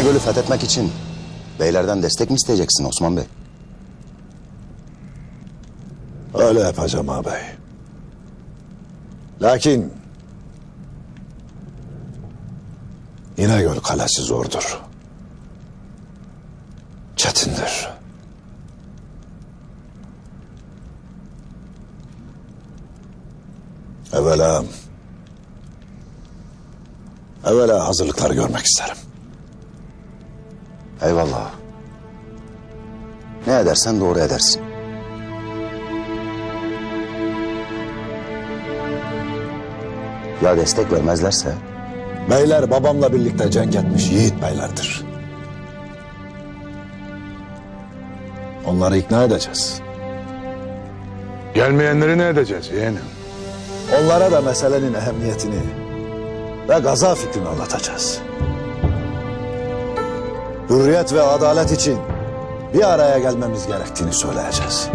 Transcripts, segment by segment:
İnegöl'ü fethetmek için beylerden destek mi isteyeceksin Osman Bey? Öyle yapacağım ağabey. Lakin İnegöl kalesi zordur. Çetindir. Evvela evvela hazırlıklar görmek isterim. Eyvallah. Ne edersen doğru edersin. Ya destek vermezlerse? Beyler babamla birlikte cenk etmiş yiğit beylerdir. Onları ikna edeceğiz. Gelmeyenleri ne edeceğiz yeğenim? Onlara da meselenin ehemmiyetini ve gaza fikrini anlatacağız. Hürriyet ve adalet için bir araya gelmemiz gerektiğini söyleyeceğiz.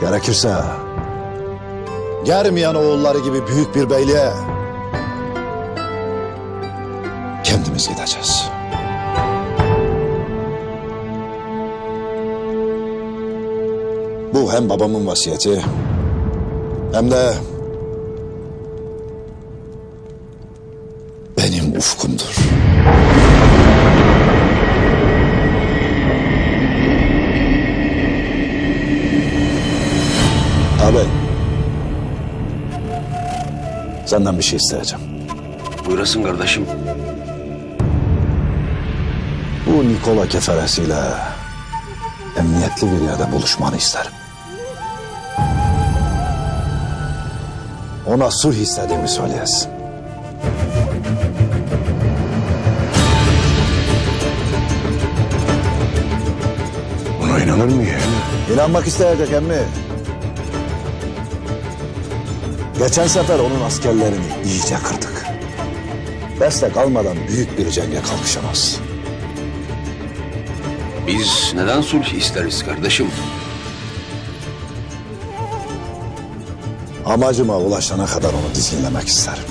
Gerekirse Germiyan oğulları gibi büyük bir beyliğe kendimiz gideceğiz. Bu hem babamın vasiyeti hem de ufkumdur. Abi. Senden bir şey isteyeceğim. Buyurasın kardeşim. Bu Nikola keferesiyle emniyetli bir yerde buluşmanı isterim. Ona sulh istediğimi söyleyesin. İnanır mı yeğenim? İnanmak isteyecek emmi. Geçen sefer onun askerlerini iyice kırdık. Destek almadan büyük bir cenge kalkışamaz. Biz neden sulh isteriz kardeşim? Amacıma ulaşana kadar onu dizginlemek isterim.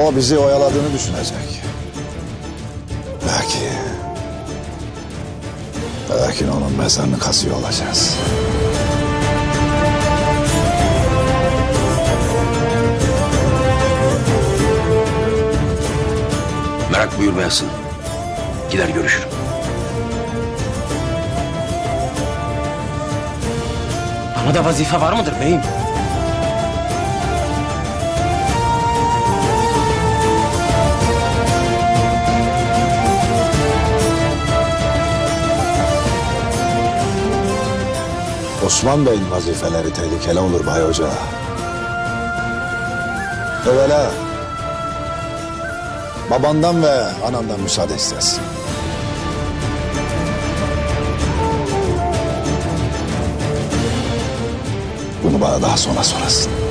O bizi oyaladığını düşünecek. Belki onun mezarını kazıyor olacağız. Merak buyurmayasın. Gider görüşürüm. Bana da vazife var mıdır beyim? Osman Bey'in vazifeleri tehlikeli olur Bay Hoca. Evvela babandan ve anandan müsaade istersin. Bunu bana daha sonra sorasın.